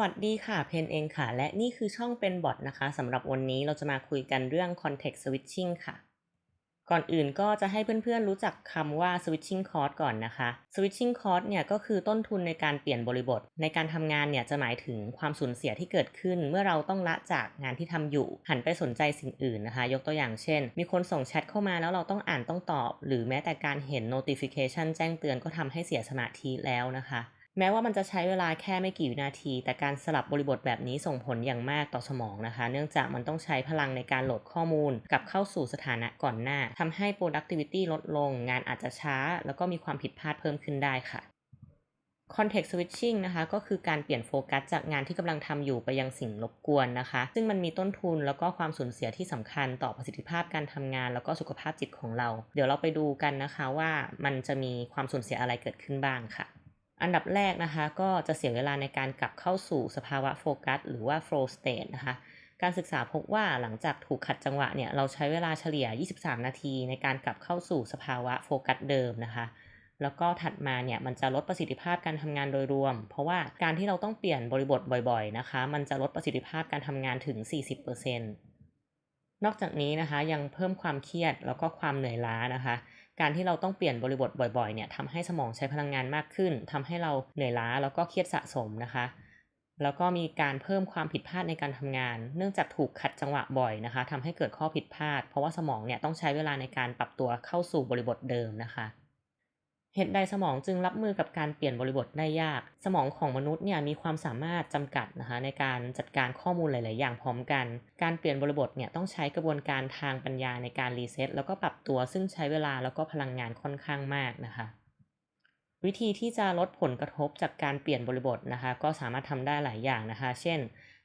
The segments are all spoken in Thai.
วัสดีค่ะเพนเองค่ะ และนี่คือช่องเป็นบอทนะคะสำหรับวันนี้เราจะมาคุยกันเรื่อง context switching ค่ะ ก่อนอื่นก็จะให้เพื่อนๆรู้จักคำว่า switching cost ก่อนนะคะ switching cost เนี่ยก็คือต้นทุนในการเปลี่ยนบริบท ในการทำงานเนี่ยจะหมายถึงความสูญเสียที่เกิดขึ้น เมื่อเราต้องละจากงานที่ทำอยู่ หันไปสนใจสิ่งอื่นนะคะ ยกตัวอย่างเช่น มีคนส่งแชทเข้ามาแล้วเราต้องอ่านต้องตอบ หรือแม้แต่การเห็น notification แจ้งเตือนก็ทำให้เสียสมาธิแล้วนะคะ แม้ว่ามันจะใช้เวลาแค่ไม่กี่วินาที แต่การสลับบริบทแบบนี้ส่งผลอย่างมากต่อสมองนะคะ เนื่องจากมันต้องใช้พลังในการโหลดข้อมูลกลับเข้าสู่สถานะก่อนหน้าทำให้ productivity ลดลง งานอาจจะช้า แล้วก็มีความผิดพลาดเพิ่มขึ้นได้ค่ะ context switching นะคะ ก็คือการเปลี่ยนโฟกัสจากงานที่กำลังทำอยู่ไปยังสิ่งรบกวนนะคะ ซึ่งมันมีต้นทุนแล้วก็ความสูญเสียที่สำคัญต่อประสิทธิภาพการทำงาน แล้วก็สุขภาพจิตของเรา เดี๋ยวเราไปดูกันนะคะว่ามันจะมีความสูญเสียอะไรเกิดขึ้นบ้างค่ะ อันดับแรกนะคะ ก็จะเสียเวลาในการกลับเข้าสู่สภาวะโฟกัสหรือว่า flow state นะคะ การศึกษาพบว่าหลังจากถูกขัดจังหวะเนี่ย เราใช้เวลาเฉลี่ย 23 นาที ในการกลับเข้าสู่สภาวะโฟกัสเดิมนะคะ แล้วก็ถัดมาเนี่ยมันจะลดประสิทธิภาพการทำงานโดยรวม เพราะว่าการที่เราต้องเปลี่ยนบริบทบ่อยๆนะคะ มันจะลดประสิทธิภาพการทำงานถึง 40%นอกจากนี้นะคะยังเพิ่มความเครียดแล้วก็ความเหนื่อยล้านะคะ การที่เราต้องเปลี่ยนบริบทบ่อยๆเนี่ยทำให้สมองใช้พลังงานมากขึ้นทำให้เราเหนื่อยล้าแล้วก็เครียดสะสมนะคะแล้วก็มีการเพิ่มความผิดพลาดในการทำงาน เนื่องจากถูกขัดจังหวะบ่อยนะคะทำให้เกิดข้อผิดพลาด เพราะว่าสมองเนี่ยต้องใช้เวลาในการปรับตัวเข้าสู่บริบทเดิมนะคะ เหตุใดสมองจึงรับมือกับการเปลี่ยนบริบทได้ยาก สมองของมนุษย์เนี่ยมีความสามารถจำกัดนะคะในการจัดการข้อมูลหลาย ๆ อย่างพร้อมกัน การเปลี่ยนบริบทเนี่ยต้องใช้กระบวนการทางปัญญาในการรีเซ็ตแล้วก็ปรับตัวซึ่งใช้เวลาแล้วก็พลังงานค่อนข้างมากนะคะวิธีที่จะลดผลกระทบจากการเปลี่ยนบริบทนะคะ ก็สามารถทำได้หลายอย่างนะคะ เช่น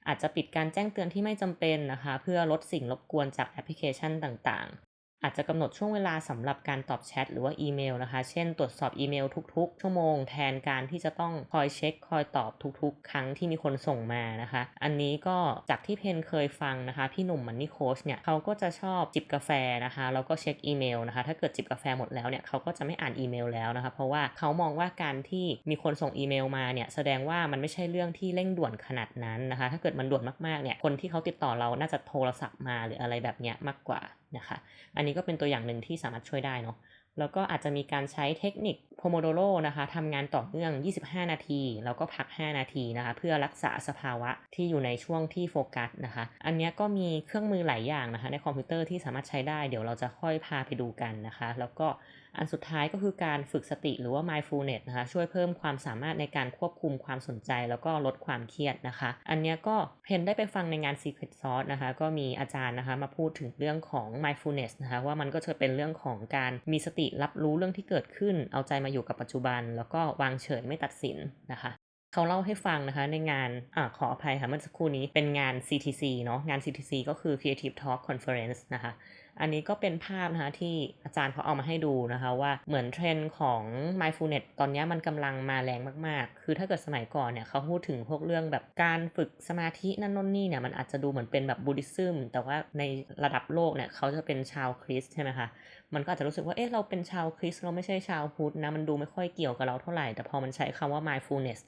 อาจจะปิดการแจ้งเตือนที่ไม่จำเป็นนะคะ เพื่อลดสิ่งรบกวนจากแอปพลิเคชันต่างๆ อาจจะกำหนดช่วงเวลาสำหรับการตอบแชทหรือว่าอีเมลนะคะ เช่น ตรวจสอบอีเมลทุกๆ ชั่วโมงแทนการที่จะต้องคอยเช็ค คอยตอบทุกๆ ครั้งที่มีคนส่งมานะคะ อันนี้ก็จากที่เพนเคยฟังนะคะ พี่หนุ่มมันนี่โค้ชเนี่ยเขาก็จะชอบจิบกาแฟนะคะแล้วก็เช็คอีเมลนะคะ ถ้าเกิดจิบกาแฟหมดแล้วเนี่ยเขาก็จะไม่อ่านอีเมลแล้วนะคะ เพราะว่าเขามองว่าการที่มีคนส่งอีเมลมาเนี่ยแสดงว่ามันไม่ใช่เรื่องที่เร่งด่วนขนาดนั้นนะคะ ถ้าเกิดมันด่วนมากๆเนี่ยคนที่เขาติดต่อเราน่าจะโทรศัพท์มาหรืออะไรแบบเนี้ยมากกว่า นะคะ อันนี้ก็เป็นตัวอย่างหนึ่งที่สามารถช่วยได้เนาะ แล้วก็อาจจะมีการใช้เทคนิคโพโมโดโรนะคะทำงานต่อเนื่อง 25 นาที แล้วก็พัก 5 นาทีนะคะ เพื่อรักษาสภาวะที่อยู่ในช่วงที่โฟกัสนะคะ อันนี้ก็มีเครื่องมือหลายอย่างนะคะ ในคอมพิวเตอร์ที่สามารถใช้ได้ เดี๋ยวเราจะค่อยพาไปดูกันนะคะ แล้วก็อันสุดท้ายก็คือการฝึกสติหรือว่า mindfulness นะคะ ช่วยเพิ่มความสามารถในการควบคุมความสนใจ แล้วก็ลดความเครียดนะคะ อันนี้ก็เพนได้ไปฟังในงาน Secret Sauce นะคะ ก็มีอาจารย์นะคะมาพูดถึงเรื่องของ mindfulness นะคะว่ามันก็จะเป็นเรื่องของการมีสติรับรู้เรื่องที่เกิดขึ้น เอาใจมาอยู่กับปัจจุบัน แล้วก็วางเฉยไม่ตัดสินนะคะเขาเล่าให้ฟังนะคะในงานอ่าขออภัยค่ะเมื่อสักครู่นี้เป็นงาน CTC เนาะงาน CTC ก็คือ Creative Talk Conference นะคะ อันนี้ก็เป็นภาพนะคะที่อาจารย์เขาเอามาให้ดูนะคะว่าเหมือนเทรนด์ของ mindfulness ตอนนี้มันกำลังมาแรงมากๆ คือถ้าเกิดสมัยก่อนเนี่ยเขาพูดถึงพวกเรื่องแบบการฝึกสมาธินั่นนนนี่เนี่ยมันอาจจะดูเหมือนเป็นแบบบูดิซึมแต่ว่าในระดับโลกเนี่ยเขาจะเป็นชาวคริสใช่ไหมคะมันก็อาจจะรู้สึกว่าเอ๊ะเราเป็นชาวคริสเราไม่ใช่ชาวพุทธนะมันดูไม่ค่อยเกี่ยวกับเราเท่าไหร่แต่พอมันใช้คำว่า mindfulness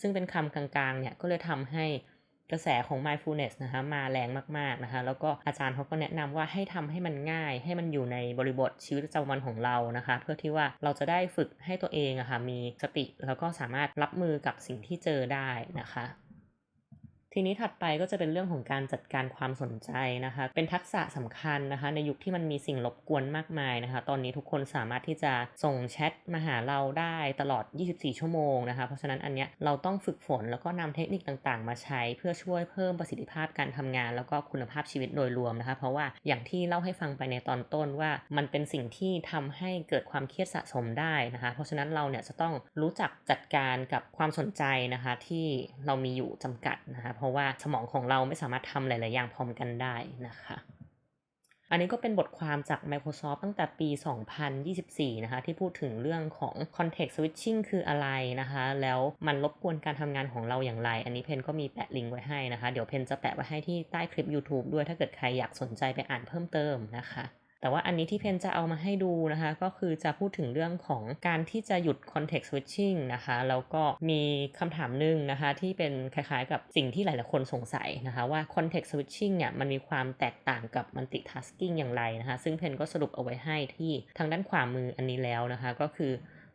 ซึ่งเป็นคำกลางๆ เนี่ย ก็เลยทำให้ กระแสของ mindfulness นะคะมาแรงมากๆนะคะแล้วก็อาจารย์เขาก็แนะนำว่าให้ทำให้มันง่าย ให้มันอยู่ในบริบทชีวิตประจำวันของเรานะคะ เพื่อที่ว่าเราจะได้ฝึกให้ตัวเองอะคะ่ะมีสติแล้วก็สามารถรับมือกับสิ่งที่เจอได้นะคะ ทีนี้ถัดไปก็จะเป็นเรื่องของการจัดการความสนใจนะคะ เป็นทักษะสำคัญนะคะ ในยุคที่มันมีสิ่งรบกวนมากมายนะคะ ตอนนี้ทุกคนสามารถที่จะส่งแชทมาหาเราได้ตลอด 24 ชั่วโมงนะคะ เพราะฉะนั้นอันเนี้ยเราต้องฝึกฝนแล้วก็นำเทคนิคต่างๆ มาใช้เพื่อช่วยเพิ่มประสิทธิภาพการทำงาน แล้วก็คุณภาพชีวิตโดยรวมนะคะ เพราะว่าอย่างที่เล่าให้ฟังไปในตอนต้นว่ามันเป็นสิ่งที่ทำให้เกิดความเครียดสะสมได้นะคะ เพราะฉะนั้นเราเนี่ยจะต้องรู้จักจัดการกับความสนใจนะคะที่เรามีอยู่จำกัดนะคะเพราะว่าสมองของเราไม่สามารถทำหลาย ๆ อย่างพร้อมกันได้นะคะ อันนี้ก็เป็นบทความจาก Microsoft ตั้งแต่ปี 2024 นะคะ ที่พูดถึงเรื่องของ context switching คืออะไรนะคะ แล้วมันรบกวนการทำงานของเราอย่างไร อันนี้เพนก็มีแปะลิงก์ไว้ให้นะคะ เดี๋ยวเพนจะแปะไว้ให้ที่ใต้คลิป YouTube ด้วยถ้าเกิดใครอยากสนใจไปอ่านเพิ่มเติมนะคะ แต่ว่าอันนี้ที่เพนจะเอามาให้ดูนะคะ ก็คือจะพูดถึงเรื่องของการที่จะหยุด context switching นะคะ แล้วก็มีคำถามหนึ่งนะคะ ที่เป็นคล้ายๆกับสิ่งที่หลายๆคนสงสัยนะคะ ว่า context switching เนี่ยมันมีความแตกต่างกับ multitasking อย่างไรนะคะ ซึ่งเพนก็สรุปเอาไว้ให้ที่ทางด้านขวามืออันนี้แล้วนะคะ ก็คือ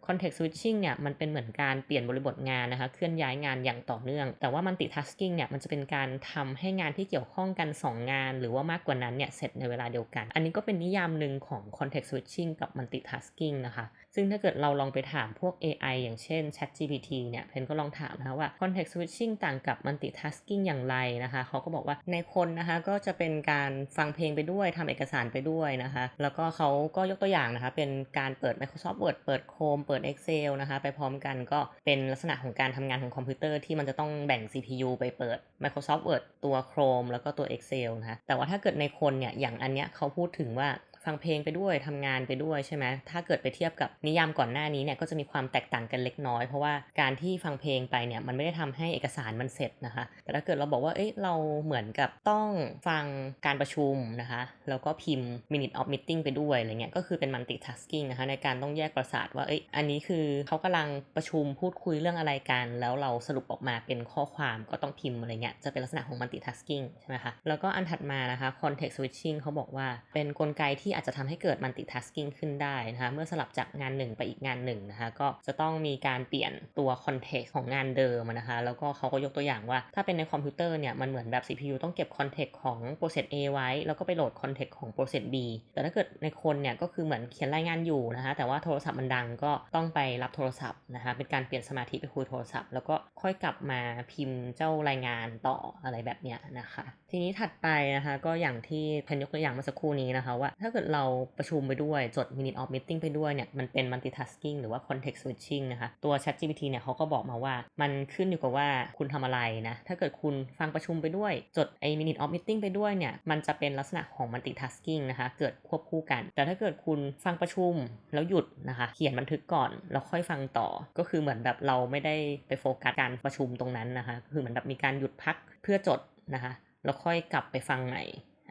context switching เนี่ยมันเป็นเหมือนการเปลี่ยนบริบทงานนะคะเคลื่อนย้ายงานอย่างต่อเนื่อง แต่ว่า multitasking เนี่ยมันจะเป็นการทำให้งานที่เกี่ยวข้องกัน 2 งาน หรือว่ามากกว่านั้นเนี่ยเสร็จในเวลาเดียวกัน อันนี้ก็เป็นนิยามหนึ่งของ context switching กับ multitasking นะคะ ซึ่งถ้าเกิดเราลองไปถามพวก AI อย่างเช่น ChatGPT เนี่ย เพนก็ลองถามนะว่า context switching ต่างกับ multitasking อย่างไรนะคะ เขาก็บอกว่าในคนนะคะก็จะเป็นการฟังเพลงไปด้วยทำเอกสารไปด้วยนะคะ แล้วก็เขาก็ยกตัวอย่างนะคะ เป็นการเปิด Microsoft Word เปิด Chrome เปิด Excel นะคะ ไปพร้อมกันก็เป็นลักษณะของการทำงานของคอมพิวเตอร์ที่มันจะต้องแบ่ง CPU ไปเปิด Microsoft Word ตัว Chrome แล้วก็ตัว Excel นะคะ แต่ว่าถ้าเกิดในคนเนี่ย อย่างอันเนี้ยเขาพูดถึงว่า ฟังเพลงไปด้วยทำงานไปด้วยใช่ไหมถ้าเกิดไปเทียบกับนิยามก่อนหน้านี้เนี่ยก็จะมีความแตกต่างกันเล็กน้อย เพราะว่าการที่ฟังเพลงไปเนี่ยมันไม่ได้ทำให้เอกสารมันเสร็จนะคะ แต่ถ้าเกิดเราบอกว่าเอ้ยเราเหมือนกับต้องฟังการประชุมนะคะแล้วก็พิมพ์ minute of meeting ไปด้วยอะไรเงี้ยก็คือเป็น multitasking นะคะในการต้องแยกประสาทว่าเอ้ยอันนี้คือเขากำลังประชุมพูดคุยเรื่องอะไรกัน แล้วเราสรุปออกมาเป็นข้อความก็ต้องพิมพ์อะไรเงี้ยจะเป็นลักษณะของ multitasking ใช่ไหมคะแล้วก็อันถัดมานะคะ context switching เขาบอกว่าเป็นกลไกที่อาจจะทำให้เกิด multitasking ขึ้นได้นะคะเมื่อสลับจากงานหนึ่งไปอีกงานหนึ่งนะคะก็จะต้องมีการเปลี่ยนตัว context ของงานเดิมนะคะแล้วก็เขาก็ยกตัวอย่างว่า ถ้าเป็นในคอมพิวเตอร์เนี่ยมันเหมือนแบบ CPU ต้องเก็บ context ของ process A ไว้ แล้วก็ไปโหลด context ของ process B แต่ถ้าเกิดในคนเนี่ยก็คือเหมือนเขียนรายงานอยู่นะคะแต่ว่าโทรศัพท์มันดังก็ต้องไปรับโทรศัพท์นะคะเป็นการเปลี่ยนสมาธิไปคุยโทรศัพท์ แล้วก็ค่อยกลับมาพิมพ์เจ้ารายงานต่ออะไรแบบเนี้ยนะคะ ทีนี้ถัดไปนะคะก็อย่างที่เพนยกตัวอย่างเมื่อสักครู่นี้นะคะว่าถ้าเกิดเราประชุมไปด้วย จด minute of meeting ไปด้วยเนี่ย มันเป็น multitasking หรือว่า context switching นะคะ ตัว ChatGPT เนี่ยเขาก็บอกมาว่า มันขึ้นอยู่กับว่าคุณทำอะไรนะ ถ้าเกิดคุณฟังประชุมไปด้วย จดไอ้ minute of meeting ไปด้วยเนี่ย มันจะเป็นลักษณะของ multitasking นะคะ เกิดควบคู่กัน แต่ถ้าเกิดคุณฟังประชุมแล้วหยุดนะคะ เขียนบันทึกก่อนแล้วค่อยฟังต่อ ก็คือเหมือนแบบเราไม่ได้ไปโฟกัสการประชุมตรงนั้นนะคะ คือเหมือนแบบมีการหยุดพักเพื่อจดนะคะ แล้วค่อยกลับไปฟังใหม่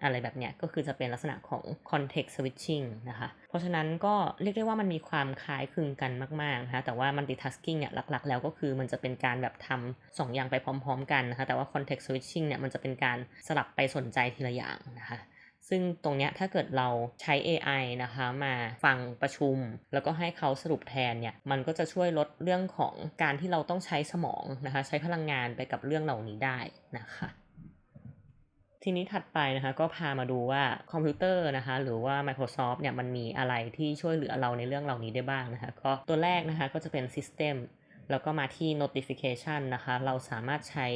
อะไรแบบเนี้ยก็คือจะเป็นลักษณะของ context switching นะคะ เพราะฉะนั้นก็เรียกได้ว่ามันมีความคล้ายคลึงกันมากๆนะคะแต่ว่า multitasking เนี่ยหลักๆ แล้วก็คือมันจะเป็นการแบบทำสองอย่างไปพร้อมๆ กันนะคะแต่ว่า context switching เนี่ยมันจะเป็นการสลับไปสนใจทีละอย่างนะคะซึ่งตรงเนี้ยถ้าเกิดเราใช้ AI นะคะมาฟังประชุม แล้วก็ให้เขาสรุปแทนเนี่ยมันก็จะช่วยลดเรื่องของการที่เราต้องใช้สมองนะคะใช้พลังงานไปกับเรื่องเหล่านี้ได้นะคะ ทีนี้ถัดไปนะคะก็พามาดูว่าคอมพิวเตอร์นะคะหรือว่า Microsoft เนี่ยมันมีอะไรที่ช่วยเหลือเราในเรื่องเหล่านี้ได้บ้างนะคะก็ตัวแรกนะคะก็จะเป็น System แล้วก็มาที่ Notification นะคะ เราสามารถใช้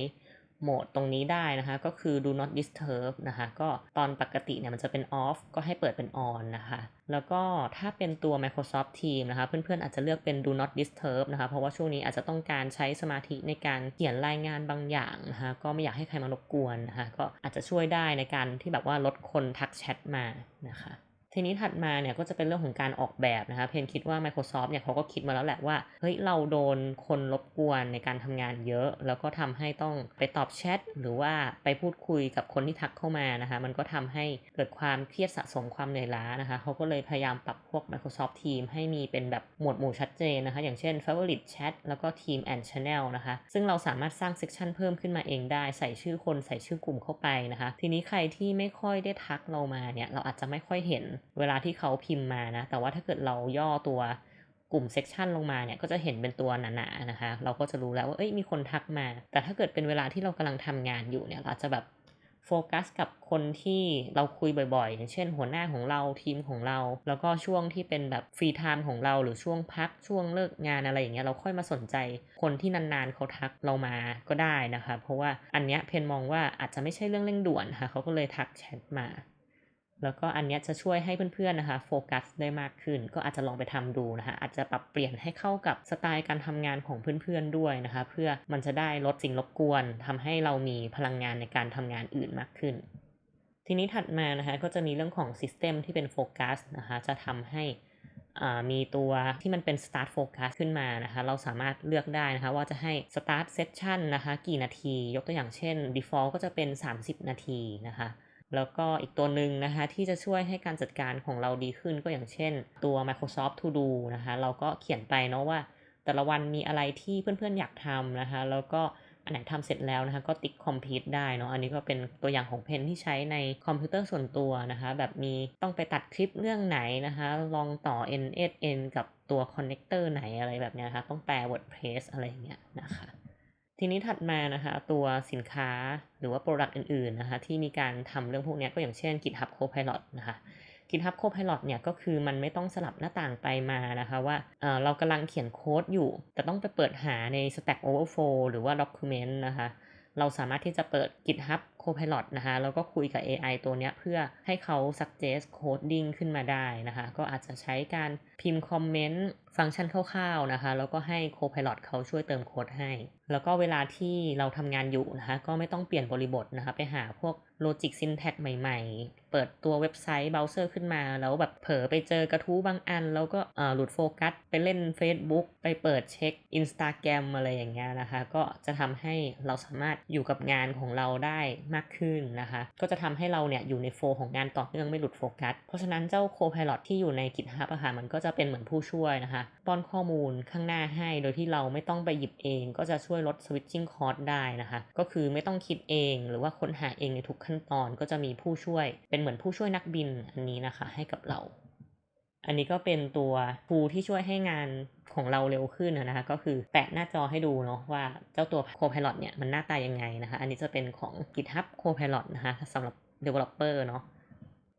โหมดตรงนี้ได้นะคะ ก็คือ do not disturb นะคะ ก็ตอนปกติเนี่ยมันจะเป็น off ก็ให้เปิดเป็น on นะคะ แล้วก็ถ้าเป็นตัว Microsoft Teams นะคะ เพื่อนๆ อาจจะเลือกเป็น do not disturb นะคะ เพราะว่าช่วงนี้อาจจะต้องการใช้สมาธิในการเขียนรายงานบางอย่างนะคะ ก็ไม่อยากให้ใครมารบกวนนะคะ ก็อาจจะช่วยได้ในการที่แบบว่าลดคนทักแชทมานะคะ ทีนี้ถัดมาเนี่ยก็จะเป็นเรื่องของการออกแบบนะคะ เพนคิดว่า Microsoft เนี่ยเขาก็คิดมาแล้วแหละว่า เฮ้ย เราโดนคนรบกวนในการทำงานเยอะ แล้วก็ทำให้ต้องไปตอบแชทหรือว่าไปพูดคุยกับคนที่ทักเข้ามานะคะ มันก็ทำให้เกิดความเครียดสะสมความเหนื่อยล้านะคะ เขาก็เลยพยายามปรับพวก Microsoft Team ให้มีเป็นแบบหมวดหมู่ชัดเจนนะคะ อย่างเช่น Favorite Chat แล้วก็ Team and Channel นะคะ ซึ่งเราสามารถสร้างเซกชันเพิ่มขึ้นมาเองได้ ใส่ชื่อคนใส่ชื่อกลุ่มเข้าไปนะคะ ทีนี้ใครที่ไม่ค่อยได้ทักเรามาเนี่ย เราอาจจะไม่ค่อยเห็นเวลาที่เขาพิมพ์มานะ แต่ว่าถ้าเกิดเราย่อตัวกลุ่มเซกชันลงมาเนี่ยก็จะเห็นเป็นตัวหนาๆนะคะ เราก็จะรู้แล้วว่าเอ้ยมีคนทักมา แต่ถ้าเกิดเป็นเวลาที่เรากำลังทำงานอยู่เนี่ยเราจจะแบบโฟกัสกับคนที่เราคุยบ่อยๆ อย่างเช่นหัวหน้าของเราทีมของเรา แล้วก็ช่วงที่เป็นแบบฟรีไทม์ของเราหรือช่วงพักช่วงเลิกงานอะไรอย่างเงี้ยเราค่อยมาสนใจ คนที่นานๆเขาทักเรามาก็ได้นะคะ เพราะว่าอันเนี้ยเพนมองว่าอาจจะไม่ใช่เรื่องเร่งด่วนค่ะเขาก็เลยทักแชทมา แล้วก็อันนี้จะช่วยให้เพื่อนๆนะคะโฟกัสได้มากขึ้น ก็อาจจะลองไปทำดูนะคะอาจจะปรับเปลี่ยนให้เข้ากับสไตล์การทำงานของเพื่อนๆด้วยนะคะเพื่อมันจะได้ลดสิ่งรบกวนทำให้เรามีพลังงานในการทำงานอื่นมากขึ้น ทีนี้ถัดมานะคะก็จะมีเรื่องของ System ที่เป็นโฟกัสนะคะจะทำให้อ่ามีตัวที่มันเป็น start focus ขึ้นมานะคะ เราสามารถเลือกได้นะคะ ว่าจะให้ start session นะคะ กี่นาที ยกตัวอย่างเช่น default ก็จะเป็น 30 นาทีนะคะ แล้วก็อีกตัวหนึ่งนะคะที่จะช่วยให้การจัดการของเราดีขึ้นก็อย่างเช่น ตัว Microsoft To Do นะคะเราก็เขียนไปเนาะว่า แต่ละวันมีอะไรที่เพื่อนๆอยากทำนะคะแล้วก็อันไหนทำเสร็จแล้วนะคะก็ติ๊ก complete ได้เนาะอันนี้ก็เป็นตัวอย่างของเพนที่ใช้ในคอมพิวเตอร์ส่วนตัวนะคะแบบมีต้องไปตัดคลิปเรื่องไหนนะคะลองต่อ NSN กับตัวคอนเนคเตอร์ไหนอะไรแบบนี้นะคะต้องแปล WordPress อะไรอย่างเงี้ยนะคะ ทีนี้ถัดมานะคะตัวสินค้าหรือว่า Product อื่นๆนะคะที่มีการทำเรื่องพวกนี้ก็อย่างเช่น GitHub Copilot นะคะ GitHub Copilot เนี่ยก็คือมันไม่ต้องสลับหน้าต่างไปมานะคะว่าเเรากำลังเขียนโค้ดอยู่ แต่ต้องไปเปิดหาใน Stack Overflow หรือว่า Document นะคะ เราสามารถที่จะเปิด GitHub Copilot นะคะแล้วก็คุยกับ AI ตัวเนี้ยเพื่อให้เขา suggest coding ขึ้นมาได้นะคะ ก็อาจจะใช้การพิมพ์คอมเมนต์ฟังก์ชันคร่าวๆนะคะ แล้วก็ให้ Copilot เขาช่วยเติมโค้ดให้ แล้วก็เวลาที่เราทำงานอยู่นะคะ ก็ไม่ต้องเปลี่ยนบริบทนะคะ ไปหาพวก Logic Syntax ใหม่ๆ เปิดตัวเว็บไซต์เบราว์เซอร์ขึ้นมา แล้วแบบเผลอไปเจอกระทู้บางอัน แล้วก็หลุดโฟกัส ไปเล่น Facebook ไปเปิดเช็ค Instagram อะไรอย่างเงี้ยนะคะ ก็จะทำให้เราสามารถอยู่กับงานของเราได้มากขึ้นนะคะ ก็จะทำให้เราเนี่ยอยู่ในโฟของงานต่อเนื่องไม่หลุดโฟกัส เพราะฉะนั้นเจ้า Copilot ที่อยู่ใน GitHub อะค่ะมันก็จะเป็นเหมือนผู้ช่วยนะคะ ป้อนข้อมูลข้างหน้าให้ โดยที่เราไม่ต้องไปหยิบเอง ก็จะช่วยลด switching cost ได้นะคะ ก็คือไม่ต้องคิดเอง หรือว่าค้นหาเองในทุกขั้นตอนก็จะมีผู้ช่วย เป็นเหมือนผู้ช่วยนักบินอันนี้นะคะ ให้กับเรา อันนี้ก็เป็นตัวทูที่ช่วยให้งานของเราเร็วขึ้นนะคะ ก็คือแปะหน้าจอให้ดูเนาะว่าเจ้าตัว Copilot เนี่ยมันหน้าตายังไงนะคะ อันนี้จะเป็นของ GitHub Copilot นะคะสำหรับ Developer เนาะ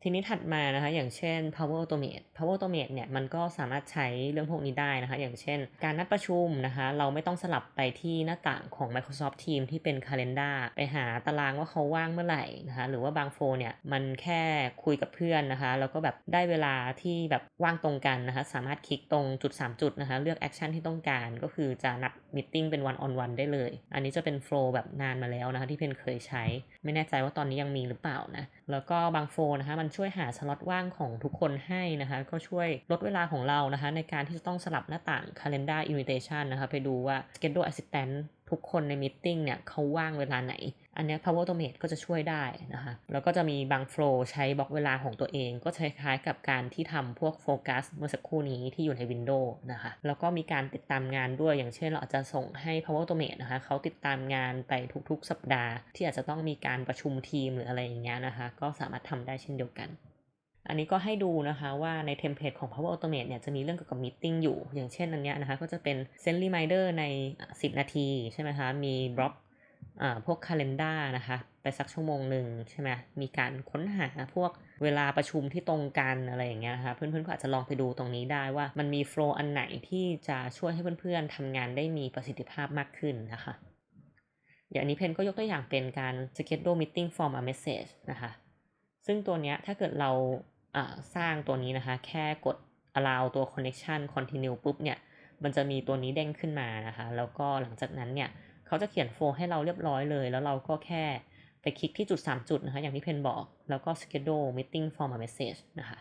ทีนี้ถัดมานะคะ อย่างเช่น Power Automate Power Automate เนี่ยมันก็สามารถใช้เรื่องพวกนี้ได้นะคะ อย่างเช่น การนัดประชุมนะคะ เราไม่ต้องสลับไปที่หน้าต่างของ Microsoft Teams ที่เป็น Calendar ไปหาตารางว่าเขาว่างเมื่อไหร่นะคะ หรือว่าบางโฟนเนี่ยมันแค่คุยกับเพื่อนนะคะ แล้วก็แบบได้เวลาที่แบบว่างตรงกันนะคะ สามารถคลิกตรงจุด 3 จุดนะคะ เลือกแอคชั่นที่ต้องการก็คือจะนัดมิ팅เป็น one on one ได้เลย อันนี้จะเป็นโฟล์แบบนานมาแล้วนะคะที่เพนเคยใช้ ไม่แน่ใจว่าตอนนี้ยังมีหรือเปล่านะ แล้วก็บางโฟนนะคะมันช่วยหาสล็อตว่างของทุกคนให้นะคะ ก็ช่วยลดเวลาของเรานะคะ ในการที่จะต้องสลับหน้าต่าง Calendar Invitation นะคะ ไปดูว่า Schedule Assistant ทุกคนในมิ팅เนี่ยเขาว่างเวลาไหน อันนี้ Power Automate ก็จะช่วยได้นะคะ แล้วก็จะมีบางโฟล์ใช้บล็อกเวลาของตัวเอง ก็คล้ายๆกับการที่ทำพวกโฟกัสเมื่อสักครู่นี้ที่อยู่ใน Windows นะคะ แล้วก็มีการติดตามงานด้วย อย่างเช่น เราอาจจะส่งให้ Power Automate นะคะเขาติดตามงานไปทุกๆ สัปดาห์ ที่อาจจะต้องมีการประชุมทีมหรืออะไรอย่างเงี้ยนะคะ ก็สามารถทำได้เช่นเดียวกันอันนี้ก็ให้ดูนะคะว่าในเทมเพลตของ Power Automate เนี่ยจะมีเรื่องเกี่ยวกับ Meeting อยู่ อย่างเช่นอันเนี้ยนะคะก็จะเป็น Send Reminder ใน 10 นาทีใช่ไหมคะ มีบล็อก พวก Calendar นะคะ ไปสักชั่วโมงหนึ่งใช่ไหมมีการค้นหาพวกเวลาประชุมที่ตรงกันอะไรอย่างเงี้ยนะคะเพื่อนๆก็อาจจะลองไปดูตรงนี้ได้ว่ามันมีโฟล์อันไหนที่จะช่วยให้เพื่อนๆทำงานได้มีประสิทธิภาพมากขึ้นนะคะอย่างนี้เพนก็ยกตัวอย่างเป็นการ schedule meeting from a message นะคะ ซึ่งตัวเนี้ยถ้าเกิดเราสร้างตัวนี้นะคะ แค่กด allow ตัว connection continue ปุ๊บเนี่ย มันจะมีตัวนี้เด้งขึ้นมานะคะ แล้วก็หลังจากนั้นเนี่ย เขาจะเขียนโฟล์ให้เราเรียบร้อยเลย แล้วเราก็แค่ไปคลิกที่จุด 3 จุดนะคะ อย่างที่เพนบอก แล้วก็ schedule meeting from a message นะคะ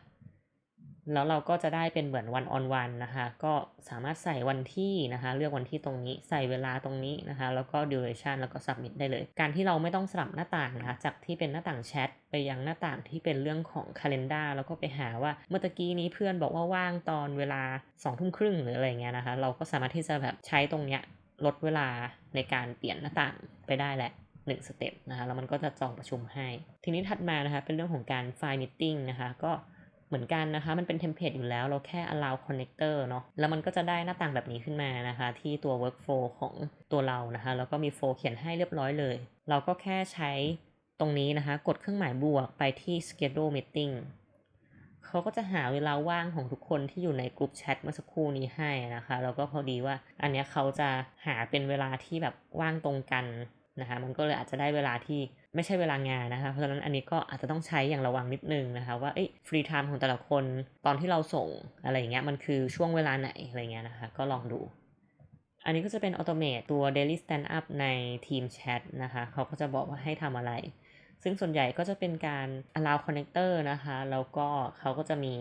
แล้วเราก็จะได้เป็นเหมือนวันออนวันนะคะ ก็สามารถใส่วันที่นะคะ เลือกวันที่ตรงนี้ ใส่เวลาตรงนี้นะคะ แล้วก็ duration แล้วก็ submit ได้เลย การที่เราไม่ต้องสลับหน้าต่างนะคะ จากที่เป็นหน้าต่างแชทไปยังหน้าต่างที่เป็นเรื่องของ calendar แล้วก็ไปหาว่าเมื่อกี้นี้เพื่อนบอกว่าว่างตอนเวลา2ทุ่มครึ่งหรืออะไรเงี้ยนะคะ เราก็สามารถที่จะแบบใช้ตรงเนี้ย ลดเวลาในการเปลี่ยนหน้าต่างไปได้แหละหนึ่งสเต็ปนะคะแล้วมันก็จะจองประชุมให้ ทีนี้ถัดมานะคะเป็นเรื่องของการไฟล์ meeting นะคะก็เหมือนกันนะคะ มันเป็นเทมเพลตอยู่แล้ว เราแค่ allow connector เนาะแล้วมันก็จะได้หน้าต่างแบบนี้ขึ้นมานะคะ ที่ตัว workflow ของตัวเรานะคะ แล้วก็มีโฟลเขียนให้เรียบร้อยเลย เราก็แค่ใช้ตรงนี้นะคะ กดเครื่องหมายบวกไปที่ schedule meeting เขาก็จะหาเวลาว่างของทุกคนที่อยู่ในกลุ่มแชทเมื่อสักครู่นี้ให้นะคะแล้วก็พอดีว่าอันนี้เขาจะหาเป็นเวลาที่แบบว่างตรงกันนะคะมันก็เลยอาจจะได้เวลาที่ไม่ใช่เวลางานนะคะเพราะฉะนั้นอันนี้ก็อาจจะต้องใช้อย่างระวังนิดนึงนะคะว่าฟรีไทม์ของแต่ละคนตอนที่เราส่งอะไรอย่างเงี้ยมันคือช่วงเวลาไหนอะไรเงี้ยนะคะก็ลองดู อันนี้ก็จะเป็นออโตเมตตัว Daily Stand Up ในทีมแชทนะคะเขาก็จะบอกว่าให้ทำอะไร ซึ่งส่วนใหญ่ก็จะเป็นการ allow connector นะคะ แล้วก็เขาก็จะมี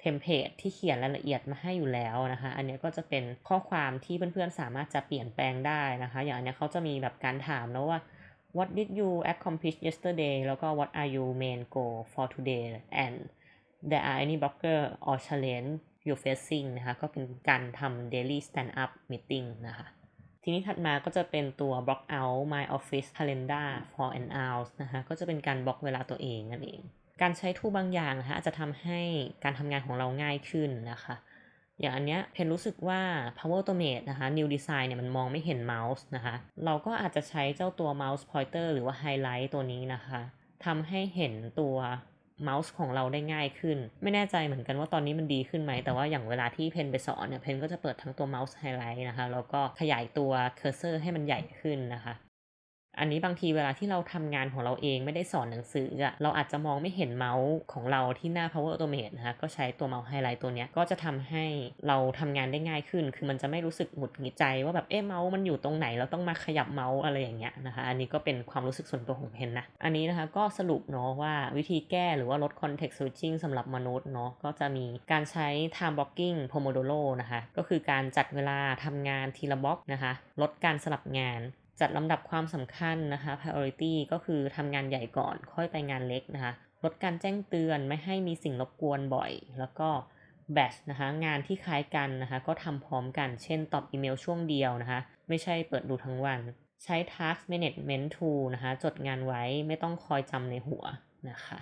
เทมเพลตที่เขียนรายละเอียดมาให้อยู่แล้วนะคะ อันนี้ก็จะเป็นข้อความที่เพื่อนๆ สามารถจะเปลี่ยนแปลงได้นะคะ อย่างอันนี้เขาจะมีแบบการถามแล้วว่า what did you accomplish yesterday แล้วก็ what are your main goal for today and there are any blocker or challenge you facing นะคะ ก็เป็นการทำ daily stand up meeting นะคะ ทีนี้ถัดมาก็จะเป็นตัว block out my office calendar for an hour นะคะก็จะเป็นการบล็อกเวลาตัวเองนั่นเอง การใช้ทูบางอย่างนะคะอาจจะทำให้การทำงานของเราง่ายขึ้นนะคะอย่างอันเนี้ยเพนรู้สึกว่า Power Automate นะคะ New Design เนี่ยมันมองไม่เห็นเมาส์นะคะ เราก็อาจจะใช้เจ้าตัว Mouse Pointer หรือว่า Highlight ตัวนี้นะคะทำให้เห็นตัว เมาส์ของเราได้ง่ายขึ้น ไม่แน่ใจเหมือนกันว่าตอนนี้มันดีขึ้นไหม แต่ว่าอย่างเวลาที่เพนไปสอนเนี่ยเพนก็จะเปิดทั้งตัวเมาส์ไฮไลท์นะคะแล้วก็ขยายตัวเคอร์เซอร์ให้มันใหญ่ขึ้นนะคะ อันนี้บางทีเวลาที่เราทำงานของเราเองไม่ได้สอนหนังสืออะเราอาจจะมองไม่เห็นเมาส์ของเราที่หน้า Power Automate นะคะก็ใช้ตัวเมาส์ไฮไลท์ตัวเนี้ยก็จะทำให้เราทำงานได้ง่ายขึ้น คือมันจะไม่รู้สึกหงุดหงิดใจ ว่าแบบเอ๊ะเมาส์มันอยู่ตรงไหนเราต้องมาขยับเมาส์อะไรอย่างเงี้ยนะคะ อันนี้ก็เป็นความรู้สึกส่วนตัวของเพนนะ อันนี้นะคะก็สรุปเนาะว่าวิธีแก้หรือว่าลด context switching สำหรับมนุษย์เนาะก็จะมีการใช้ time blocking pomodoro นะคะก็คือการจัดเวลาทำงานทีละบล็อกนะคะ ลดการสลับงาน จัดลำดับความสำคัญนะคะ priority ก็คือทำงานใหญ่ก่อน ค่อยไปงานเล็กนะคะ ลดการแจ้งเตือนไม่ให้มีสิ่งรบกวนบ่อย แล้วก็ batch นะคะงานที่คล้ายกันนะคะ ก็ทำพร้อมกัน เช่นตอบอีเมลช่วงเดียวนะคะ ไม่ใช่เปิดดูทั้งวัน ใช้ task management tool นะคะ จดงานไว้ไม่ต้องคอยจำในหัวนะคะ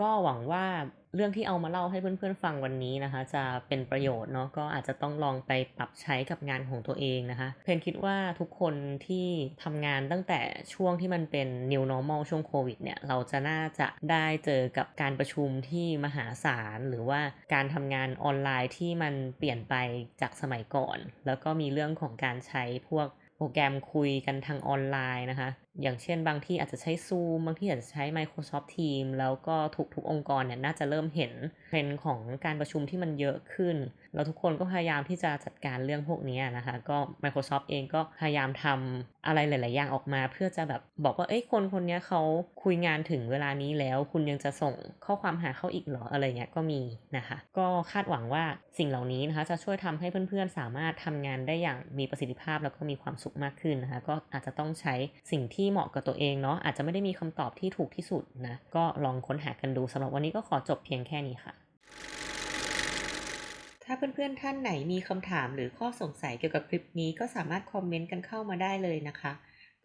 ก็หวังว่าเรื่องที่เอามาเล่าให้เพื่อนๆฟังวันนี้นะคะ จะเป็นประโยชน์เนาะก็อาจจะต้องลองไปปรับใช้กับงานของตัวเองนะคะ เพนคิดว่าทุกคนที่ทำงานตั้งแต่ช่วงที่มันเป็น new normal ช่วงโควิดเนี่ย เราจะน่าจะได้เจอกับการประชุมที่มหาศาล หรือว่าการทำงานออนไลน์ที่มันเปลี่ยนไปจากสมัยก่อน แล้วก็มีเรื่องของการใช้พวกโปรแกรมคุยกันทางออนไลน์นะคะ อย่างเช่นบางที่อาจจะใช้ Zoom บางที่อาจจะใช้ Microsoft Teams แล้วก็ทุกๆองค์กรเนี่ยน่าจะเริ่มเห็นเทรนด์ของการประชุมที่มันเยอะขึ้นแล้วทุกคนก็พยายามที่จะจัดการเรื่องพวกนี้นะคะ ก็ Microsoft เองก็พยายามทำอะไรหลาย ๆ อย่างออกมา เพื่อจะแบบบอกว่าเอ้ยคนคนนี้เขาคุยงานถึงเวลานี้แล้ว คุณยังจะส่งข้อความหาเขาอีกเหรออะไรเงี้ยก็มีนะคะ ก็คาดหวังว่าสิ่งเหล่านี้นะคะ จะช่วยทำให้เพื่อน ๆ สามารถทำงานได้อย่างมีประสิทธิภาพแล้วก็มีความสุขมากขึ้นนะคะ ก็อาจจะต้องใช้สิ่งที่เหมาะกับตัวเองเนาะอาจจะไม่ได้มีคำตอบที่ถูกที่สุดนะก็ลองค้นหากันดูสำหรับวันนี้ก็ขอจบเพียงแค่นี้ค่ะ ถ้าเพื่อนๆท่านไหนมีคำถามหรือข้อสงสัยเกี่ยวกับคลิปนี้ก็สามารถคอมเมนต์กันเข้ามาได้เลยนะคะ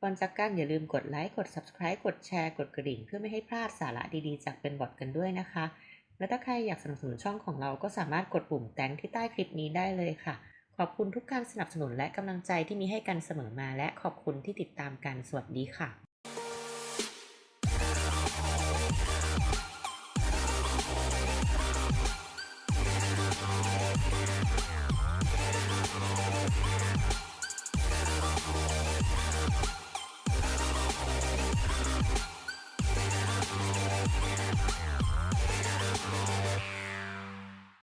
ก่อนจากกันอย่าลืมกดไลค์กด Subscribe กดแชร์กดกระดิ่ง เพื่อไม่ให้พลาดสาระดีๆ จากเป็นบอทกันด้วยนะคะ และถ้าใครอยากสนับสนุนช่องของเราก็สามารถกดปุ่มแตงที่ใต้คลิปนี้ได้เลยค่ะ ขอบคุณทุกการสนับสนุนและกำลังใจที่มีให้กันเสมอมา และขอบคุณที่ติดตามกันสวัสดีค่ะ